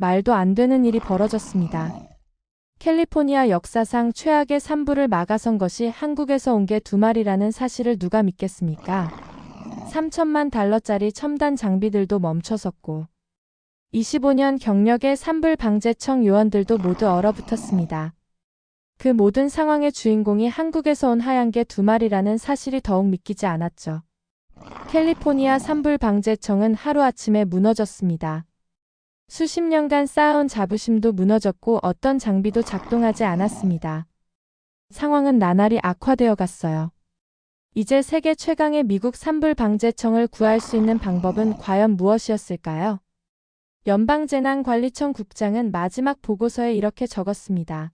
말도 안 되는 일이 벌어졌습니다. 캘리포니아 역사상 최악의 산불을 막아선 것이 한국에서 온 게 두 마리라는 사실을 누가 믿겠습니까? 3천만 달러짜리 첨단 장비들도 멈춰섰고 25년 경력의 산불 방재청 요원들도 모두 얼어붙었습니다. 그 모든 상황의 주인공이 한국에서 온 하얀 개 두 마리라는 사실이 더욱 믿기지 않았죠. 캘리포니아 산불 방재청은 하루아침에 무너졌습니다. 수십 년간 쌓아온 자부심도 무너졌고 어떤 장비도 작동하지 않았습니다. 상황은 나날이 악화되어 갔어요. 이제 세계 최강의 미국 산불 방재청을 구할 수 있는 방법은 과연 무엇이었을까요? 연방재난관리청 국장은 마지막 보고서에 이렇게 적었습니다.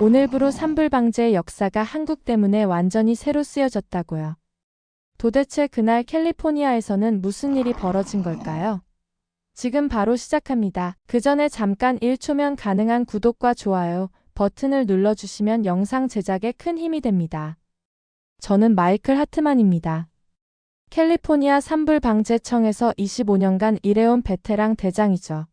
오늘부로 산불 방제의 역사가 한국 때문에 완전히 새로 쓰여졌다고요. 도대체 그날 캘리포니아에서는 무슨 일이 벌어진 걸까요? 지금 바로 시작합니다. 그 전에 잠깐 1초면 가능한 구독과 좋아요 버튼을 눌러주시면 영상 제작에 큰 힘이 됩니다. 저는 마이클 하트만입니다. 캘리포니아 산불방재청에서 25년간 일해온 베테랑 대장이죠.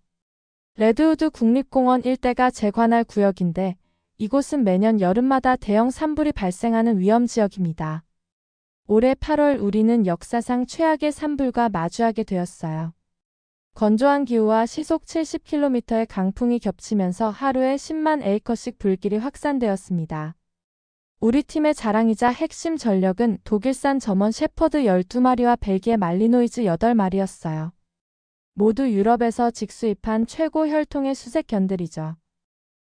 레드우드 국립공원 일대가 재관할 구역인데 이곳은 매년 여름마다 대형 산불이 발생하는 위험 지역입니다. 올해 8월 우리는 역사상 최악의 산불과 마주하게 되었어요. 건조한 기후와 시속 70km의 강풍이 겹치면서 하루에 10만 에이커씩 불길이 확산되었습니다. 우리 팀의 자랑이자 핵심 전력은 독일산 점원 셰퍼드 12마리와 벨기에 말리노이즈 8마리였어요. 모두 유럽에서 직수입한 최고 혈통의 수색견들이죠.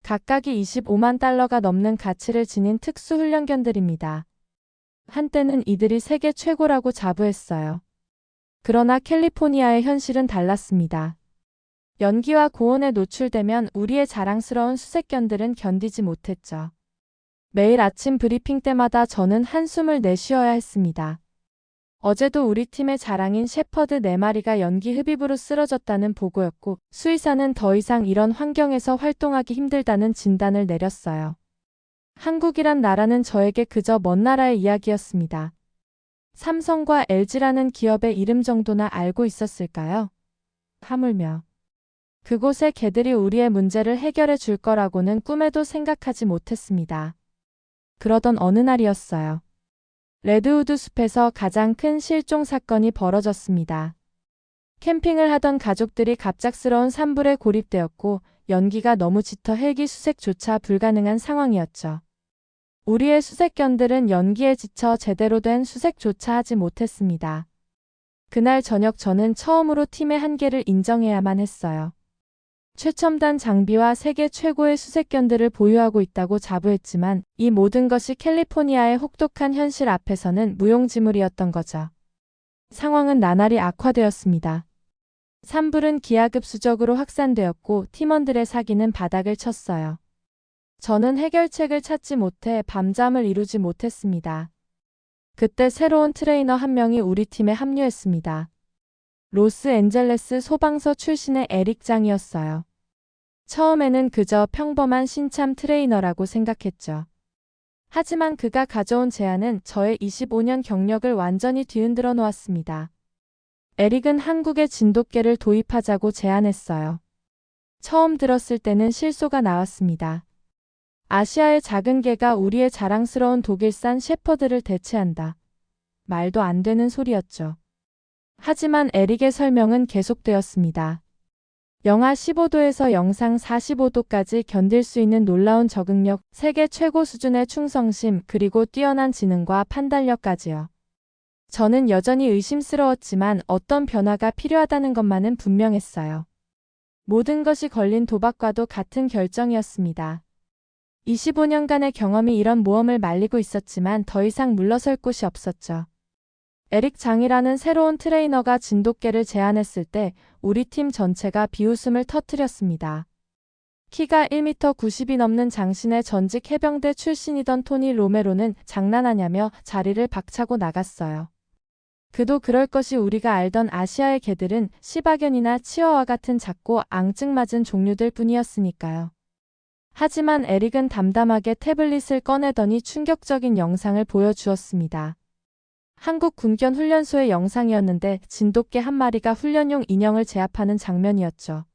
각각이 25만 달러가 넘는 가치를 지닌 특수훈련견들입니다. 한때는 이들이 세계 최고라고 자부했어요. 그러나 캘리포니아의 현실은 달랐습니다. 연기와 고온에 노출되면 우리의 자랑스러운 수색견들은 견디지 못했죠. 매일 아침 브리핑 때마다 저는 한숨을 내쉬어야 했습니다. 어제도 우리 팀의 자랑인 셰퍼드 4마리가 연기 흡입으로 쓰러졌다는 보고였고 수의사는 더 이상 이런 환경에서 활동하기 힘들다는 진단을 내렸어요. 한국이란 나라는 저에게 그저 먼 나라의 이야기였습니다. 삼성과 LG라는 기업의 이름 정도나 알고 있었을까요? 하물며 그곳의 개들이 우리의 문제를 해결해 줄 거라고는 꿈에도 생각하지 못했습니다. 그러던 어느 날이었어요. 레드우드 숲에서 가장 큰 실종 사건이 벌어졌습니다. 캠핑을 하던 가족들이 갑작스러운 산불에 고립되었고 연기가 너무 짙어 헬기 수색조차 불가능한 상황이었죠. 우리의 수색견들은 연기에 지쳐 제대로 된 수색조차 하지 못했습니다. 그날 저녁 저는 처음으로 팀의 한계를 인정해야만 했어요. 최첨단 장비와 세계 최고의 수색견들을 보유하고 있다고 자부했지만 이 모든 것이 캘리포니아의 혹독한 현실 앞에서는 무용지물이었던 거죠. 상황은 나날이 악화되었습니다. 산불은 기하급수적으로 확산되었고 팀원들의 사기는 바닥을 쳤어요. 저는 해결책을 찾지 못해 밤잠을 이루지 못했습니다. 그때 새로운 트레이너 한 명이 우리 팀에 합류했습니다. 로스앤젤레스 소방서 출신의 에릭 장이었어요. 처음에는 그저 평범한 신참 트레이너라고 생각했죠. 하지만 그가 가져온 제안은 저의 25년 경력을 완전히 뒤흔들어 놓았습니다. 에릭은 한국에 진돗개를 도입하자고 제안했어요. 처음 들었을 때는 실소가 나왔습니다. 아시아의 작은 개가 우리의 자랑스러운 독일산 셰퍼드를 대체한다. 말도 안 되는 소리였죠. 하지만 에릭의 설명은 계속되었습니다. 영하 15도에서 영상 45도까지 견딜 수 있는 놀라운 적응력, 세계 최고 수준의 충성심, 그리고 뛰어난 지능과 판단력까지요. 저는 여전히 의심스러웠지만 어떤 변화가 필요하다는 것만은 분명했어요. 모든 것이 걸린 도박과도 같은 결정이었습니다. 25년간의 경험이 이런 모험을 말리고 있었지만 더 이상 물러설 곳이 없었죠. 에릭 장이라는 새로운 트레이너가 진돗개를 제안했을 때 우리 팀 전체가 비웃음을 터뜨렸습니다. 키가 1m 90이 넘는 장신의 전직 해병대 출신이던 토니 로메로는 장난하냐며 자리를 박차고 나갔어요. 그도 그럴 것이 우리가 알던 아시아의 개들은 시바견이나 치어와 같은 작고 앙증맞은 종류들 뿐이었으니까요. 하지만 에릭은 담담하게 태블릿을 꺼내더니 충격적인 영상을 보여주었습니다. 한국 군견 훈련소의 영상이었는데 진돗개 한 마리가 훈련용 인형을 제압하는 장면이었죠.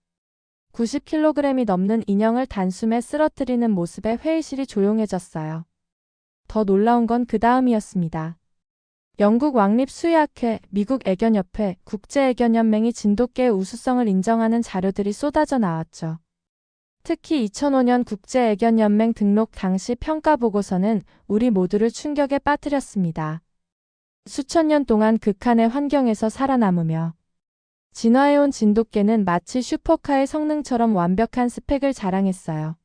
90kg이 넘는 인형을 단숨에 쓰러뜨리는 모습에 회의실이 조용해졌어요. 더 놀라운 건 그 다음이었습니다. 영국 왕립 수의학회, 미국 애견협회, 국제애견연맹이 진돗개의 우수성을 인정하는 자료들이 쏟아져 나왔죠. 특히 2005년 국제애견연맹 등록 당시 평가 보고서는 우리 모두를 충격에 빠뜨렸습니다. 수천 년 동안 극한의 환경에서 살아남으며 진화해온 진돗개는 마치 슈퍼카의 성능처럼 완벽한 스펙을 자랑했어요.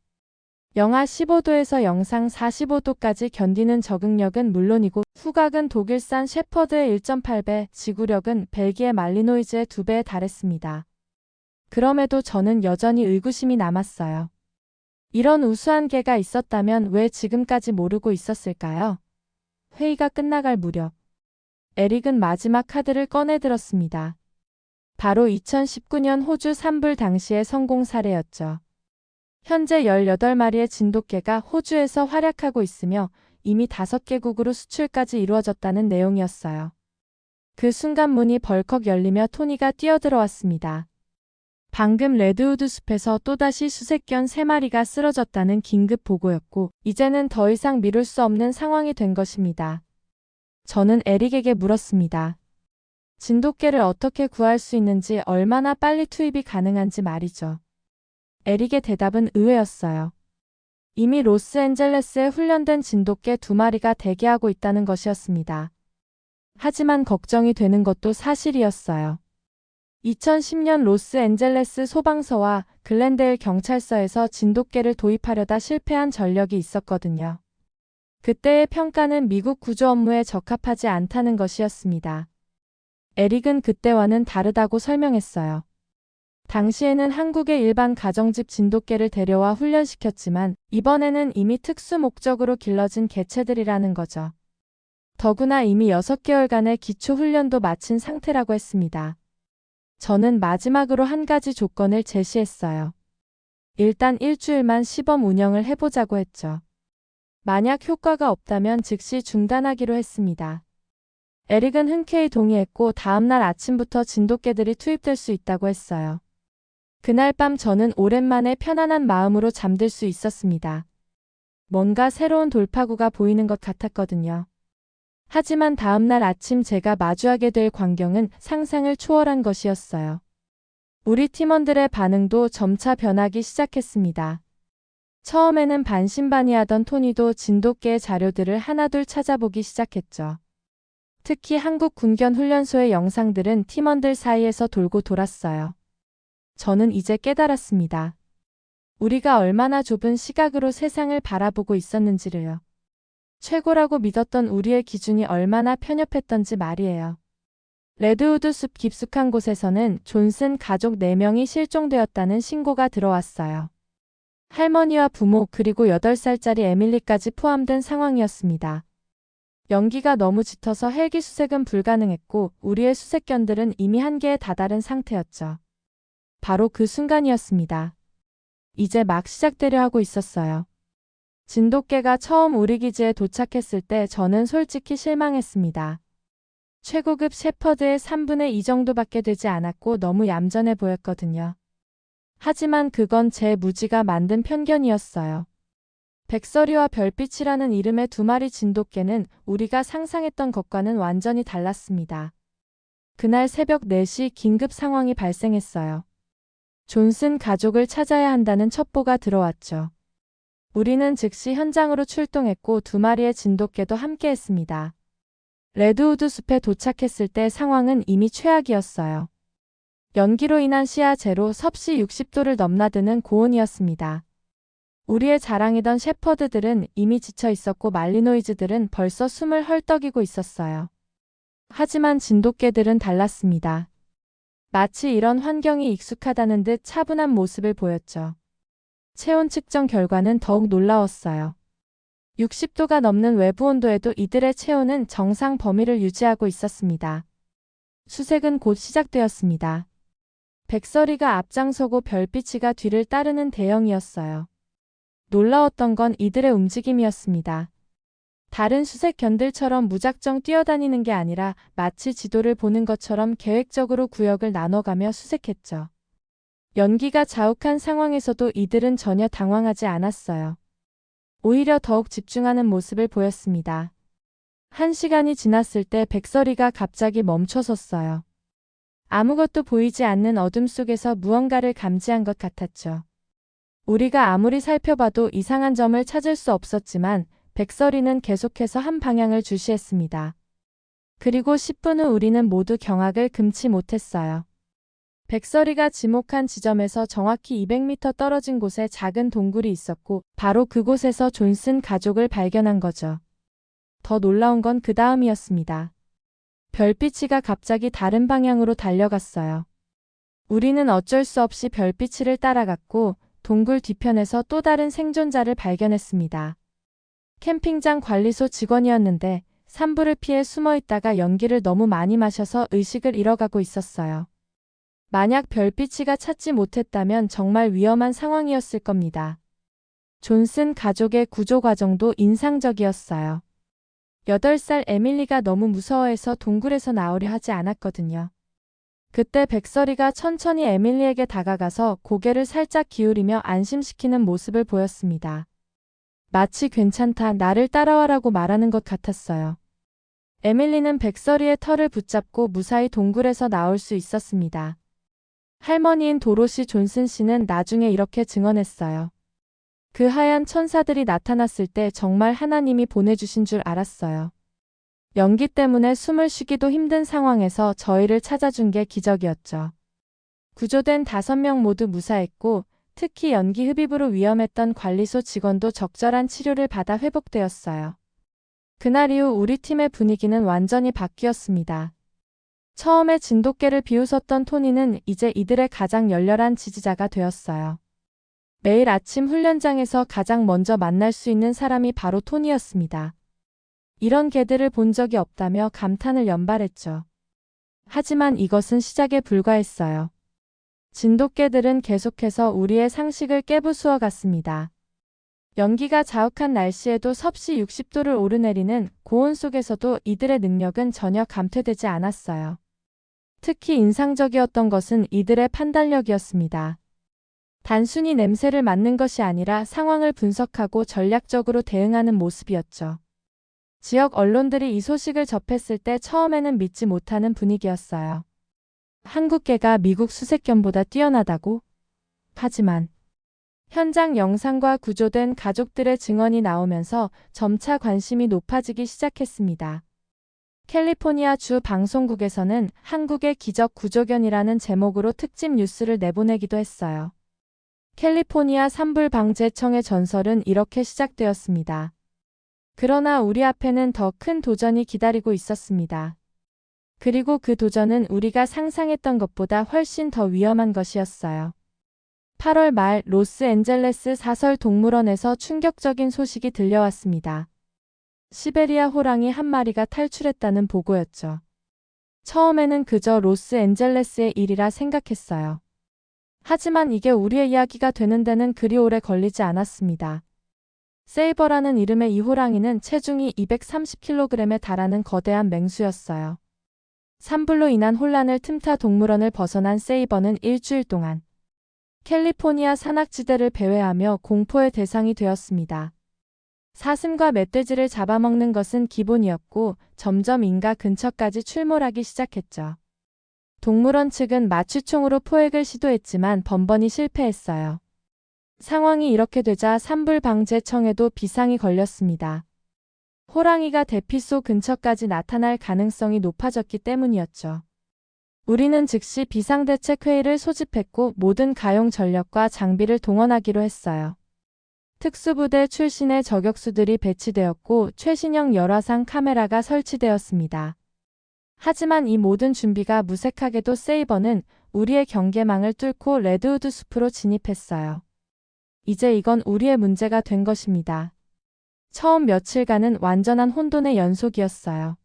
영하 15도에서 영상 45도까지 견디는 적응력은 물론이고 후각은 독일산 셰퍼드의 1.8배, 지구력은 벨기에 말리노이즈의 2배에 달했습니다. 그럼에도 저는 여전히 의구심이 남았어요. 이런 우수한 개가 있었다면 왜 지금까지 모르고 있었을까요? 회의가 끝나갈 무렵 에릭은 마지막 카드를 꺼내들었습니다. 바로 2019년 호주 산불 당시의 성공 사례였죠. 현재 18마리의 진돗개가 호주에서 활약하고 있으며 이미 5개국으로 수출까지 이루어졌다는 내용이었어요. 그 순간 문이 벌컥 열리며 토니가 뛰어들어왔습니다. 방금 레드우드 숲에서 또다시 수색견 3마리가 쓰러졌다는 긴급 보고였고, 이제는 더 이상 미룰 수 없는 상황이 된 것입니다. 저는 에릭에게 물었습니다. 진돗개를 어떻게 구할 수 있는지 얼마나 빨리 투입이 가능한지 말이죠. 에릭의 대답은 의외였어요. 이미 로스앤젤레스에 훈련된 진돗개 두 마리가 대기하고 있다는 것이었습니다. 하지만 걱정이 되는 것도 사실이었어요. 2010년 로스앤젤레스 소방서와 글렌데일 경찰서에서 진돗개를 도입하려다 실패한 전력이 있었거든요. 그때의 평가는 미국 구조 업무에 적합하지 않다는 것이었습니다. 에릭은 그때와는 다르다고 설명했어요. 당시에는 한국의 일반 가정집 진돗개를 데려와 훈련시켰지만 이번에는 이미 특수 목적으로 길러진 개체들이라는 거죠. 더구나 이미 6개월간의 기초 훈련도 마친 상태라고 했습니다. 저는 마지막으로 한 가지 조건을 제시했어요. 일단 일주일만 시범 운영을 해보자고 했죠. 만약 효과가 없다면 즉시 중단하기로 했습니다. 에릭은 흔쾌히 동의했고 다음날 아침부터 진돗개들이 투입될 수 있다고 했어요. 그날 밤 저는 오랜만에 편안한 마음으로 잠들 수 있었습니다. 뭔가 새로운 돌파구가 보이는 것 같았거든요. 하지만 다음날 아침 제가 마주하게 될 광경은 상상을 초월한 것이었어요. 우리 팀원들의 반응도 점차 변하기 시작했습니다. 처음에는 반신반의하던 토니도 진돗개의 자료들을 하나둘 찾아보기 시작했죠. 특히 한국 군견 훈련소의 영상들은 팀원들 사이에서 돌고 돌았어요. 저는 이제 깨달았습니다. 우리가 얼마나 좁은 시각으로 세상을 바라보고 있었는지를요. 최고라고 믿었던 우리의 기준이 얼마나 편협했던지 말이에요. 레드우드 숲 깊숙한 곳에서는 존슨 가족 4명이 실종되었다는 신고가 들어왔어요. 할머니와 부모 그리고 8살짜리 에밀리까지 포함된 상황이었습니다. 연기가 너무 짙어서 헬기 수색은 불가능했고 우리의 수색견들은 이미 한계에 다다른 상태였죠. 바로 그 순간이었습니다. 이제 막 시작되려 하고 있었어요. 진돗개가 처음 우리 기지에 도착했을 때 저는 솔직히 실망했습니다. 최고급 셰퍼드의 3분의 2 정도밖에 되지 않았고 너무 얌전해 보였거든요. 하지만 그건 제 무지가 만든 편견이었어요. 백설이와 별빛이라는 이름의 두 마리 진돗개는 우리가 상상했던 것과는 완전히 달랐습니다. 그날 새벽 4시 긴급 상황이 발생했어요. 존슨 가족을 찾아야 한다는 첩보가 들어왔죠. 우리는 즉시 현장으로 출동했고 두 마리의 진돗개도 함께 했습니다. 레드우드 숲에 도착했을 때 상황은 이미 최악이었어요. 연기로 인한 시야 제로 섭씨 60도를 넘나드는 고온이었습니다. 우리의 자랑이던 셰퍼드들은 이미 지쳐 있었고 말리노이즈들은 벌써 숨을 헐떡이고 있었어요. 하지만 진돗개들은 달랐습니다. 마치 이런 환경이 익숙하다는 듯 차분한 모습을 보였죠. 체온 측정 결과는 더욱 놀라웠어요. 60도가 넘는 외부 온도에도 이들의 체온은 정상 범위를 유지하고 있었습니다. 수색은 곧 시작되었습니다. 백설이가 앞장서고 별빛이가 뒤를 따르는 대형이었어요. 놀라웠던 건 이들의 움직임이었습니다. 다른 수색견들처럼 무작정 뛰어다니는 게 아니라 마치 지도를 보는 것처럼 계획적으로 구역을 나눠가며 수색했죠. 연기가 자욱한 상황에서도 이들은 전혀 당황하지 않았어요. 오히려 더욱 집중하는 모습을 보였습니다. 한 시간이 지났을 때 백설이가 갑자기 멈춰섰어요. 아무것도 보이지 않는 어둠 속에서 무언가를 감지한 것 같았죠. 우리가 아무리 살펴봐도 이상한 점을 찾을 수 없었지만 백설이는 계속해서 한 방향을 주시했습니다. 그리고 10분 후 우리는 모두 경악을 금치 못했어요. 백설이가 지목한 지점에서 정확히 200m 떨어진 곳에 작은 동굴이 있었고 바로 그곳에서 존슨 가족을 발견한 거죠. 더 놀라운 건 그 다음이었습니다. 별빛이가 갑자기 다른 방향으로 달려갔어요. 우리는 어쩔 수 없이 별빛이를 따라갔고 동굴 뒤편에서 또 다른 생존자를 발견했습니다. 캠핑장 관리소 직원이었는데 산불을 피해 숨어 있다가 연기를 너무 많이 마셔서 의식을 잃어가고 있었어요. 만약 별빛이가 찾지 못했다면 정말 위험한 상황이었을 겁니다. 존슨 가족의 구조 과정도 인상적이었어요. 8살 에밀리가 너무 무서워해서 동굴에서 나오려 하지 않았거든요. 그때 백설이가 천천히 에밀리에게 다가가서 고개를 살짝 기울이며 안심시키는 모습을 보였습니다. 마치 괜찮다, 나를 따라와라고 말하는 것 같았어요. 에밀리는 백설이의 털을 붙잡고 무사히 동굴에서 나올 수 있었습니다. 할머니인 도로시 존슨 씨는 나중에 이렇게 증언했어요. 그 하얀 천사들이 나타났을 때 정말 하나님이 보내주신 줄 알았어요. 연기 때문에 숨을 쉬기도 힘든 상황에서 저희를 찾아준 게 기적이었죠. 구조된 다섯 명 모두 무사했고 특히 연기 흡입으로 위험했던 관리소 직원도 적절한 치료를 받아 회복되었어요. 그날 이후 우리 팀의 분위기는 완전히 바뀌었습니다. 처음에 진돗개를 비웃었던 토니는 이제 이들의 가장 열렬한 지지자가 되었어요. 매일 아침 훈련장에서 가장 먼저 만날 수 있는 사람이 바로 토니였습니다. 이런 개들을 본 적이 없다며 감탄을 연발했죠. 하지만 이것은 시작에 불과했어요. 진돗개들은 계속해서 우리의 상식을 깨부수어 갔습니다. 연기가 자욱한 날씨에도 섭씨 60도를 오르내리는 고온 속에서도 이들의 능력은 전혀 감퇴되지 않았어요. 특히 인상적이었던 것은 이들의 판단력이었습니다. 단순히 냄새를 맡는 것이 아니라 상황을 분석하고 전략적으로 대응하는 모습이었죠. 지역 언론들이 이 소식을 접했을 때 처음에는 믿지 못하는 분위기였어요. 한국계가 미국 수색견보다 뛰어나다고? 하지만 현장 영상과 구조된 가족들의 증언이 나오면서 점차 관심이 높아지기 시작했습니다. 캘리포니아 주 방송국에서는 한국의 기적 구조견이라는 제목으로 특집 뉴스를 내보내기도 했어요. 캘리포니아 산불방재청의 전설은 이렇게 시작되었습니다. 그러나 우리 앞에는 더 큰 도전이 기다리고 있었습니다. 그리고 그 도전은 우리가 상상했던 것보다 훨씬 더 위험한 것이었어요. 8월 말 로스앤젤레스 사설 동물원에서 충격적인 소식이 들려왔습니다. 시베리아 호랑이 한 마리가 탈출했다는 보고였죠. 처음에는 그저 로스앤젤레스의 일이라 생각했어요. 하지만 이게 우리의 이야기가 되는 데는 그리 오래 걸리지 않았습니다. 세이버라는 이름의 이 호랑이는 체중이 230kg에 달하는 거대한 맹수였어요. 산불로 인한 혼란을 틈타 동물원을 벗어난 세이버는 일주일 동안 캘리포니아 산악지대를 배회하며 공포의 대상이 되었습니다. 사슴과 멧돼지를 잡아먹는 것은 기본이었고 점점 인가 근처까지 출몰하기 시작했죠. 동물원 측은 마취총으로 포획을 시도했지만 번번이 실패했어요. 상황이 이렇게 되자 산불방재청에도 비상이 걸렸습니다. 호랑이가 대피소 근처까지 나타날 가능성이 높아졌기 때문이었죠. 우리는 즉시 비상대책회의를 소집했고 모든 가용 전력과 장비를 동원하기로 했어요. 특수부대 출신의 저격수들이 배치되었고 최신형 열화상 카메라가 설치되었습니다. 하지만 이 모든 준비가 무색하게도 세이버는 우리의 경계망을 뚫고 레드우드 숲으로 진입했어요. 이제 이건 우리의 문제가 된 것입니다. 처음 며칠간은 완전한 혼돈의 연속이었어요.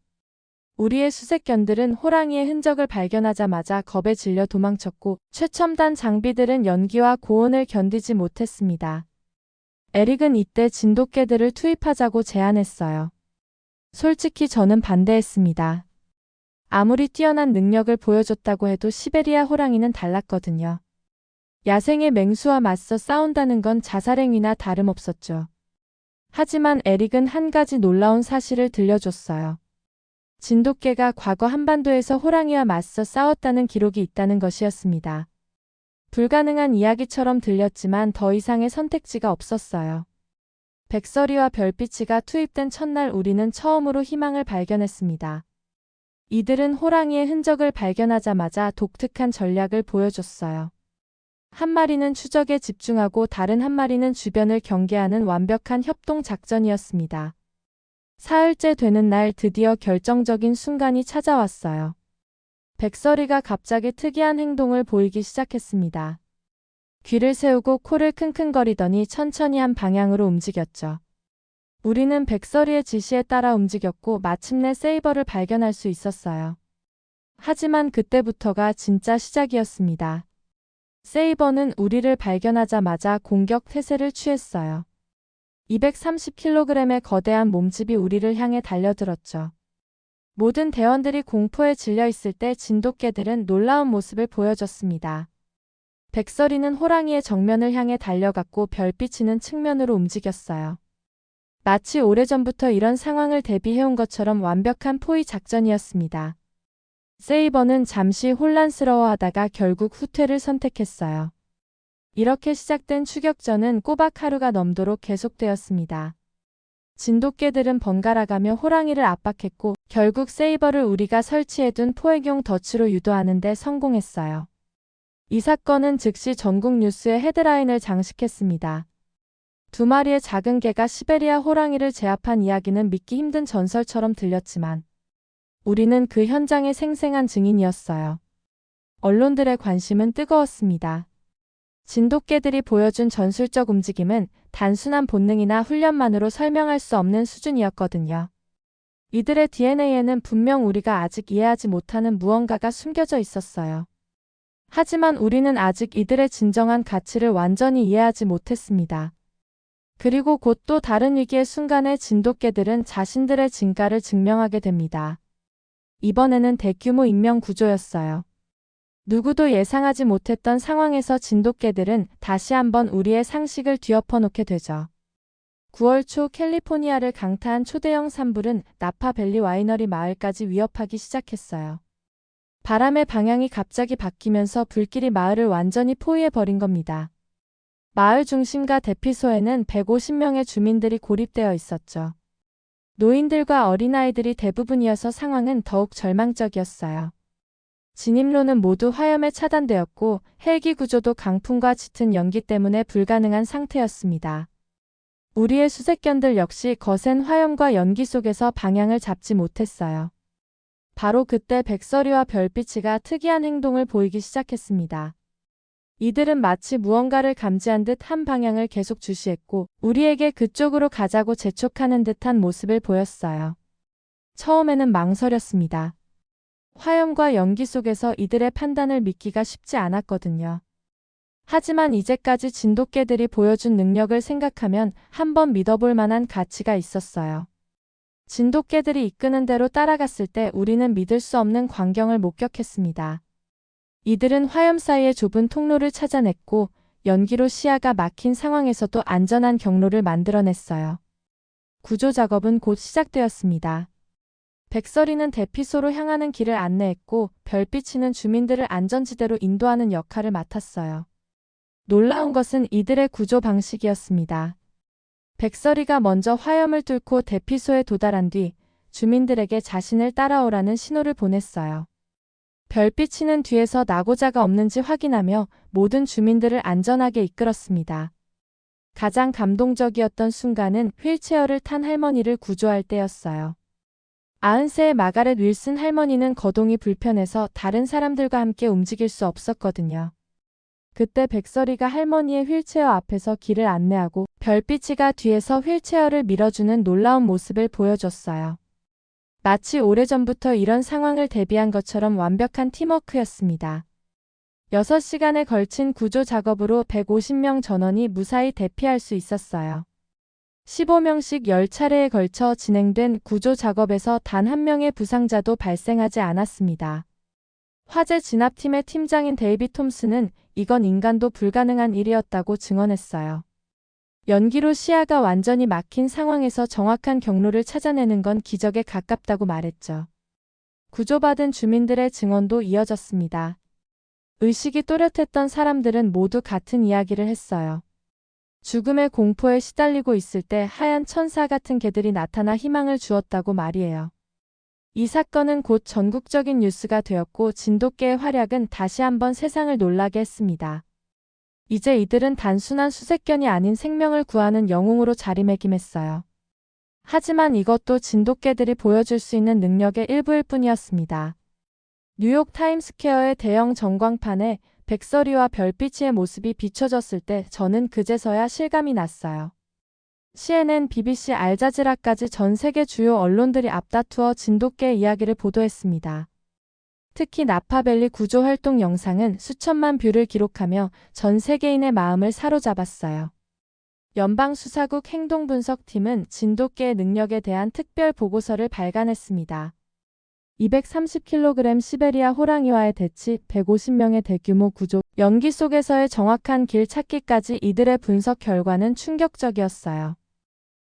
우리의 수색견들은 호랑이의 흔적을 발견하자마자 겁에 질려 도망쳤고 최첨단 장비들은 연기와 고온을 견디지 못했습니다. 에릭은 이때 진돗개들을 투입하자고 제안했어요. 솔직히 저는 반대했습니다. 아무리 뛰어난 능력을 보여줬다고 해도 시베리아 호랑이는 달랐거든요. 야생의 맹수와 맞서 싸운다는 건 자살행위나 다름없었죠. 하지만 에릭은 한 가지 놀라운 사실을 들려줬어요. 진돗개가 과거 한반도에서 호랑이와 맞서 싸웠다는 기록이 있다는 것이었습니다. 불가능한 이야기처럼 들렸지만 더 이상의 선택지가 없었어요. 백설이와 별빛이가 투입된 첫날 우리는 처음으로 희망을 발견했습니다. 이들은 호랑이의 흔적을 발견하자마자 독특한 전략을 보여줬어요. 한 마리는 추적에 집중하고 다른 한 마리는 주변을 경계하는 완벽한 협동 작전이었습니다. 사흘째 되는 날 드디어 결정적인 순간이 찾아왔어요. 백설이가 갑자기 특이한 행동을 보이기 시작했습니다. 귀를 세우고 코를 킁킁거리더니 천천히 한 방향으로 움직였죠. 우리는 백설이의 지시에 따라 움직였고 마침내 세이버를 발견할 수 있었어요. 하지만 그때부터가 진짜 시작이었습니다. 세이버는 우리를 발견하자마자 공격 태세를 취했어요. 230kg의 거대한 몸집이 우리를 향해 달려들었죠. 모든 대원들이 공포에 질려 있을 때 진돗개들은 놀라운 모습을 보여줬습니다. 백설이는 호랑이의 정면을 향해 달려갔고 별빛이는 측면으로 움직였어요. 마치 오래전부터 이런 상황을 대비해온 것처럼 완벽한 포위 작전이었습니다. 세이버는 잠시 혼란스러워하다가 결국 후퇴를 선택했어요. 이렇게 시작된 추격전은 꼬박 하루가 넘도록 계속되었습니다. 진돗개들은 번갈아가며 호랑이를 압박했고 결국 세이버를 우리가 설치해둔 포획용 덫으로 유도하는 데 성공했어요. 이 사건은 즉시 전국 뉴스에 헤드라인을 장식했습니다. 두 마리의 작은 개가 시베리아 호랑이를 제압한 이야기는 믿기 힘든 전설처럼 들렸지만 우리는 그 현장의 생생한 증인이었어요. 언론들의 관심은 뜨거웠습니다. 진돗개들이 보여준 전술적 움직임은 단순한 본능이나 훈련만으로 설명할 수 없는 수준이었거든요. 이들의 DNA에는 분명 우리가 아직 이해하지 못하는 무언가가 숨겨져 있었어요. 하지만 우리는 아직 이들의 진정한 가치를 완전히 이해하지 못했습니다. 그리고 곧 또 다른 위기의 순간에 진돗개들은 자신들의 진가를 증명하게 됩니다. 이번에는 대규모 인명 구조였어요. 누구도 예상하지 못했던 상황에서 진돗개들은 다시 한번 우리의 상식을 뒤엎어 놓게 되죠. 9월 초 캘리포니아를 강타한 초대형 산불은 나파밸리 와이너리 마을까지 위협하기 시작했어요. 바람의 방향이 갑자기 바뀌면서 불길이 마을을 완전히 포위해버린 겁니다. 마을 중심과 대피소에는 150명의 주민들이 고립되어 있었죠. 노인들과 어린아이들이 대부분이어서 상황은 더욱 절망적이었어요. 진입로는 모두 화염에 차단되었고 헬기 구조도 강풍과 짙은 연기 때문에 불가능한 상태였습니다. 우리의 수색견들 역시 거센 화염과 연기 속에서 방향을 잡지 못했어요. 바로 그때 백설이와 별빛이가 특이한 행동을 보이기 시작했습니다. 이들은 마치 무언가를 감지한 듯 한 방향을 계속 주시했고 우리에게 그쪽으로 가자고 재촉하는 듯한 모습을 보였어요. 처음에는 망설였습니다. 화염과 연기 속에서 이들의 판단을 믿기가 쉽지 않았거든요. 하지만 이제까지 진돗개들이 보여준 능력을 생각하면 한번 믿어볼 만한 가치가 있었어요. 진돗개들이 이끄는 대로 따라갔을 때 우리는 믿을 수 없는 광경을 목격했습니다. 이들은 화염 사이의 좁은 통로를 찾아냈고 연기로 시야가 막힌 상황에서도 안전한 경로를 만들어냈어요. 구조 작업은 곧 시작되었습니다. 백설이는 대피소로 향하는 길을 안내했고 별빛이는 주민들을 안전지대로 인도하는 역할을 맡았어요. 놀라운 것은 이들의 구조 방식이었습니다. 백설이가 먼저 화염을 뚫고 대피소에 도달한 뒤 주민들에게 자신을 따라오라는 신호를 보냈어요. 별빛이는 뒤에서 낙오자가 없는지 확인하며 모든 주민들을 안전하게 이끌었습니다. 가장 감동적이었던 순간은 휠체어를 탄 할머니를 구조할 때였어요. 90세의 마가렛 윌슨 할머니는 거동이 불편해서 다른 사람들과 함께 움직일 수 없었거든요. 그때 백설이가 할머니의 휠체어 앞에서 길을 안내하고 별빛이가 뒤에서 휠체어를 밀어주는 놀라운 모습을 보여줬어요. 마치 오래전부터 이런 상황을 대비한 것처럼 완벽한 팀워크였습니다. 6시간에 걸친 구조 작업으로 150명 전원이 무사히 대피할 수 있었어요. 15명씩 10차례에 걸쳐 진행된 구조 작업에서 단 한 명의 부상자도 발생하지 않았습니다. 화재 진압팀의 팀장인 데이비 톰스는 이건 인간도 불가능한 일이었다고 증언했어요. 연기로 시야가 완전히 막힌 상황에서 정확한 경로를 찾아내는 건 기적에 가깝다고 말했죠. 구조받은 주민들의 증언도 이어졌습니다. 의식이 또렷했던 사람들은 모두 같은 이야기를 했어요. 죽음의 공포에 시달리고 있을 때 하얀 천사 같은 개들이 나타나 희망을 주었다고 말이에요. 이 사건은 곧 전국적인 뉴스가 되었고 진돗개의 활약은 다시 한번 세상을 놀라게 했습니다. 이제 이들은 단순한 수색견이 아닌 생명을 구하는 영웅으로 자리매김했어요. 하지만 이것도 진돗개들이 보여줄 수 있는 능력의 일부일 뿐이었습니다. 뉴욕 타임스퀘어의 대형 전광판에 백설이와 별빛의 모습이 비춰졌을 때 저는 그제서야 실감이 났어요. CNN, BBC, 알자지라까지 전 세계 주요 언론들이 앞다투어 진돗개 이야기를 보도했습니다. 특히 나파밸리 구조 활동 영상은 수천만 뷰를 기록하며 전 세계인의 마음을 사로잡았어요. 연방수사국 행동분석팀은 진돗개의 능력에 대한 특별 보고서를 발간했습니다. 230kg 시베리아 호랑이와의 대치, 150명의 대규모 구조, 연기 속에서의 정확한 길 찾기까지 이들의 분석 결과는 충격적이었어요.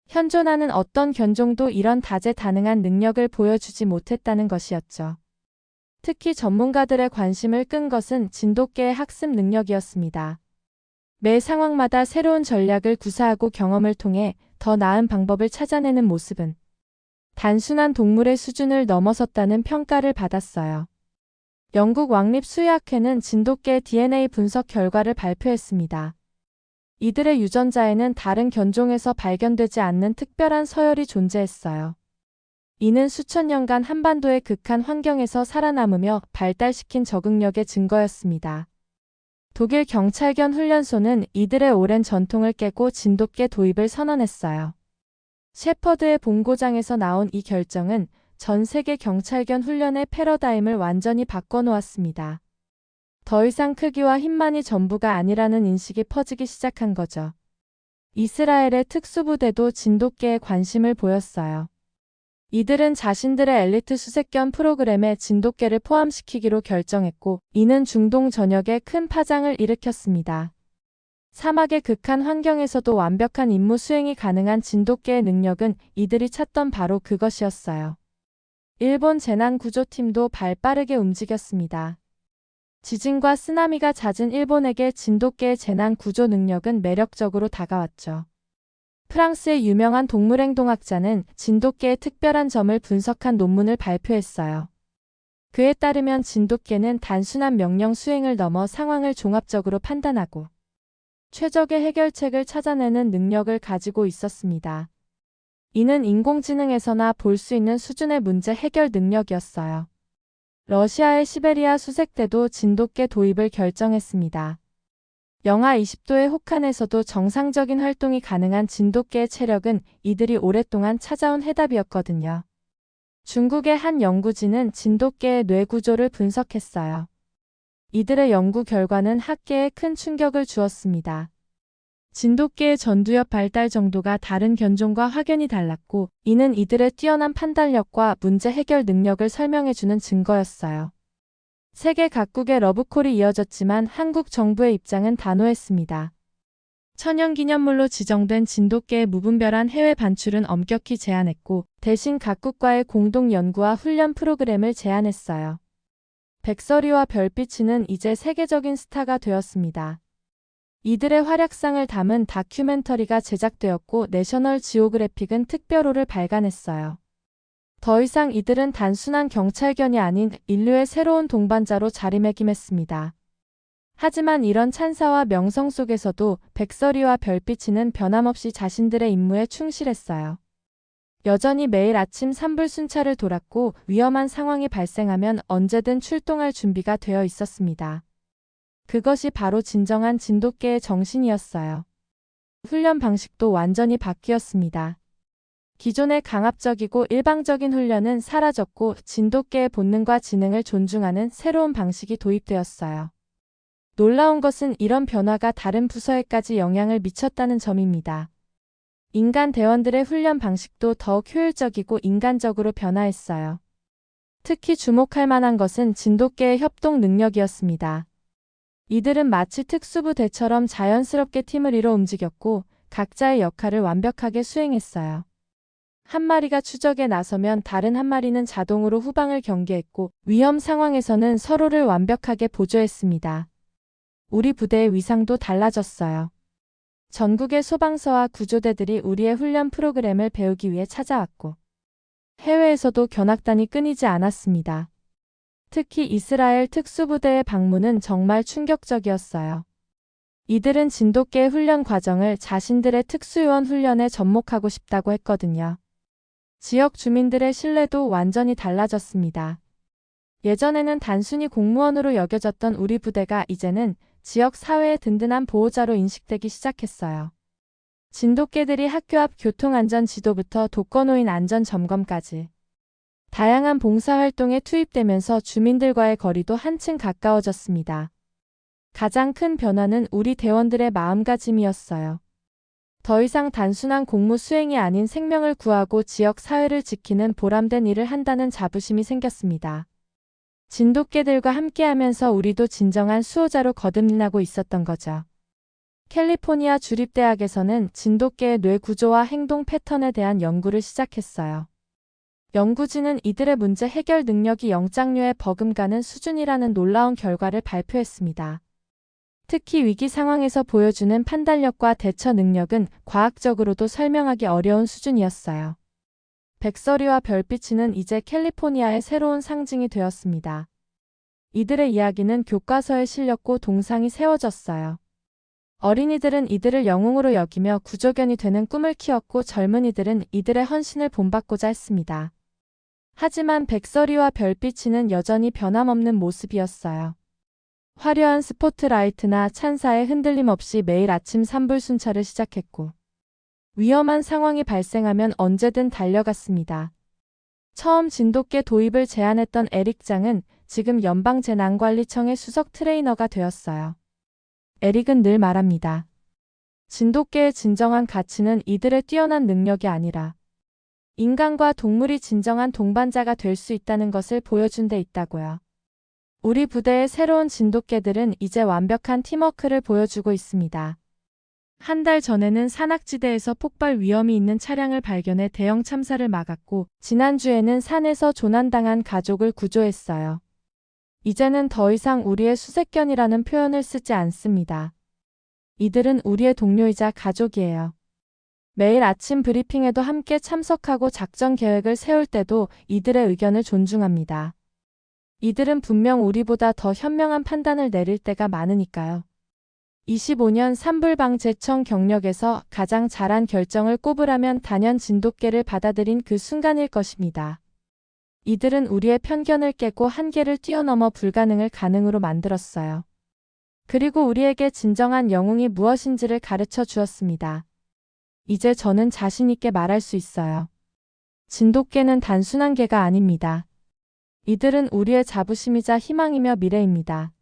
현존하는 어떤 견종도 이런 다재다능한 능력을 보여주지 못했다는 것이었죠. 특히 전문가들의 관심을 끈 것은 진돗개의 학습 능력이었습니다. 매 상황마다 새로운 전략을 구사하고 경험을 통해 더 나은 방법을 찾아내는 모습은 단순한 동물의 수준을 넘어섰다는 평가를 받았어요. 영국 왕립 수의학회는 진돗개 DNA 분석 결과를 발표했습니다. 이들의 유전자에는 다른 견종에서 발견되지 않는 특별한 서열이 존재했어요. 이는 수천 년간 한반도의 극한 환경에서 살아남으며 발달시킨 적응력의 증거였습니다. 독일 경찰견 훈련소는 이들의 오랜 전통을 깨고 진돗개 도입을 선언했어요. 셰퍼드의 본고장에서 나온 이 결정은 전 세계 경찰견 훈련의 패러다임을 완전히 바꿔놓았습니다. 더 이상 크기와 힘만이 전부가 아니라는 인식이 퍼지기 시작한 거죠. 이스라엘의 특수부대도 진돗개에 관심을 보였어요. 이들은 자신들의 엘리트 수색견 프로그램에 진돗개를 포함시키기로 결정했고, 이는 중동 전역에 큰 파장을 일으켰습니다. 사막의 극한 환경에서도 완벽한 임무 수행이 가능한 진돗개의 능력은 이들이 찾던 바로 그것이었어요. 일본 재난구조팀도 발 빠르게 움직였습니다. 지진과 쓰나미가 잦은 일본에게 진돗개의 재난 구조 능력은 매력적으로 다가왔죠. 프랑스의 유명한 동물행동학자는 진돗개의 특별한 점을 분석한 논문을 발표했어요. 그에 따르면 진돗개는 단순한 명령 수행을 넘어 상황을 종합적으로 판단하고 최적의 해결책을 찾아내는 능력을 가지고 있었습니다. 이는 인공지능에서나 볼 수 있는 수준의 문제 해결 능력이었어요. 러시아의 시베리아 수색대도 진돗개 도입을 결정했습니다. 영하 20도의 혹한에서도 정상적인 활동이 가능한 진돗개의 체력은 이들이 오랫동안 찾아온 해답이었거든요. 중국의 한 연구진은 진돗개의 뇌 구조를 분석했어요. 이들의 연구 결과는 학계에 큰 충격을 주었습니다. 진돗개의 전두엽 발달 정도가 다른 견종과 확연히 달랐고, 이는 이들의 뛰어난 판단력과 문제 해결 능력을 설명해주는 증거였어요. 세계 각국의 러브콜이 이어졌지만 한국 정부의 입장은 단호했습니다. 천연기념물로 지정된 진돗개의 무분별한 해외 반출은 엄격히 제한했고, 대신 각국과의 공동 연구와 훈련 프로그램을 제안했어요. 백설이와 별빛이는 이제 세계적인 스타가 되었습니다. 이들의 활약상을 담은 다큐멘터리가 제작되었고 내셔널 지오그래픽은 특별호를 발간했어요. 더 이상 이들은 단순한 경찰견이 아닌 인류의 새로운 동반자로 자리매김했습니다. 하지만 이런 찬사와 명성 속에서도 백설이와 별빛이는 변함없이 자신들의 임무에 충실했어요. 여전히 매일 아침 산불 순찰을 돌았고 위험한 상황이 발생하면 언제든 출동할 준비가 되어 있었습니다. 그것이 바로 진정한 진돗개의 정신이었어요. 훈련 방식도 완전히 바뀌었습니다. 기존의 강압적이고 일방적인 훈련은 사라졌고 진돗개의 본능과 지능을 존중하는 새로운 방식이 도입되었어요. 놀라운 것은 이런 변화가 다른 부서에까지 영향을 미쳤다는 점입니다. 인간 대원들의 훈련 방식도 더욱 효율적이고 인간적으로 변화했어요. 특히 주목할 만한 것은 진돗개의 협동 능력이었습니다. 이들은 마치 특수부대처럼 자연스럽게 팀을 이뤄 움직였고 각자의 역할을 완벽하게 수행했어요. 한 마리가 추적에 나서면 다른 한 마리는 자동으로 후방을 경계했고 위험 상황에서는 서로를 완벽하게 보조했습니다. 우리 부대의 위상도 달라졌어요. 전국의 소방서와 구조대들이 우리의 훈련 프로그램을 배우기 위해 찾아왔고 해외에서도 견학단이 끊이지 않았습니다. 특히 이스라엘 특수부대의 방문은 정말 충격적이었어요. 이들은 진돗개 훈련 과정을 자신들의 특수요원 훈련에 접목하고 싶다고 했거든요. 지역 주민들의 신뢰도 완전히 달라졌습니다. 예전에는 단순히 공무원으로 여겨졌던 우리 부대가 이제는 지역 사회의 든든한 보호자로 인식되기 시작했어요. 진돗개들이 학교 앞 교통안전 지도부터 독거노인 안전 점검까지 다양한 봉사활동에 투입되면서 주민들과의 거리도 한층 가까워졌습니다. 가장 큰 변화는 우리 대원들의 마음가짐이었어요. 더 이상 단순한 공무 수행이 아닌 생명을 구하고 지역 사회를 지키는 보람된 일을 한다는 자부심이 생겼습니다. 진돗개들과 함께하면서 우리도 진정한 수호자로 거듭나고 있었던 거죠. 캘리포니아 주립대학에서는 진돗개의 뇌 구조와 행동 패턴에 대한 연구를 시작했어요. 연구진은 이들의 문제 해결 능력이 영장류에 버금가는 수준이라는 놀라운 결과를 발표했습니다. 특히 위기 상황에서 보여주는 판단력과 대처 능력은 과학적으로도 설명하기 어려운 수준이었어요. 백설이와 별빛이는 이제 캘리포니아의 새로운 상징이 되었습니다. 이들의 이야기는 교과서에 실렸고 동상이 세워졌어요. 어린이들은 이들을 영웅으로 여기며 구조견이 되는 꿈을 키웠고 젊은이들은 이들의 헌신을 본받고자 했습니다. 하지만 백설이와 별빛이는 여전히 변함없는 모습이었어요. 화려한 스포트라이트나 찬사의 흔들림 없이 매일 아침 산불 순찰을 시작했고 위험한 상황이 발생하면 언제든 달려갔습니다. 처음 진돗개 도입을 제안했던 에릭 장은 지금 연방재난관리청의 수석 트레이너가 되었어요. 에릭은 늘 말합니다. 진돗개의 진정한 가치는 이들의 뛰어난 능력이 아니라 인간과 동물이 진정한 동반자가 될 수 있다는 것을 보여준 데 있다고요. 우리 부대의 새로운 진돗개들은 이제 완벽한 팀워크를 보여주고 있습니다. 한 달 전에는 산악지대에서 폭발 위험이 있는 차량을 발견해 대형 참사를 막았고, 지난주에는 산에서 조난당한 가족을 구조했어요. 이제는 더 이상 우리의 수색견이라는 표현을 쓰지 않습니다. 이들은 우리의 동료이자 가족이에요. 매일 아침 브리핑에도 함께 참석하고 작전 계획을 세울 때도 이들의 의견을 존중합니다. 이들은 분명 우리보다 더 현명한 판단을 내릴 때가 많으니까요. 25년 산불방재청 경력에서 가장 잘한 결정을 꼽으라면 단연 진돗개를 받아들인 그 순간일 것입니다. 이들은 우리의 편견을 깨고 한계를 뛰어넘어 불가능을 가능으로 만들었어요. 그리고 우리에게 진정한 영웅이 무엇인지를 가르쳐 주었습니다. 이제 저는 자신있게 말할 수 있어요. 진돗개는 단순한 개가 아닙니다. 이들은 우리의 자부심이자 희망이며 미래입니다.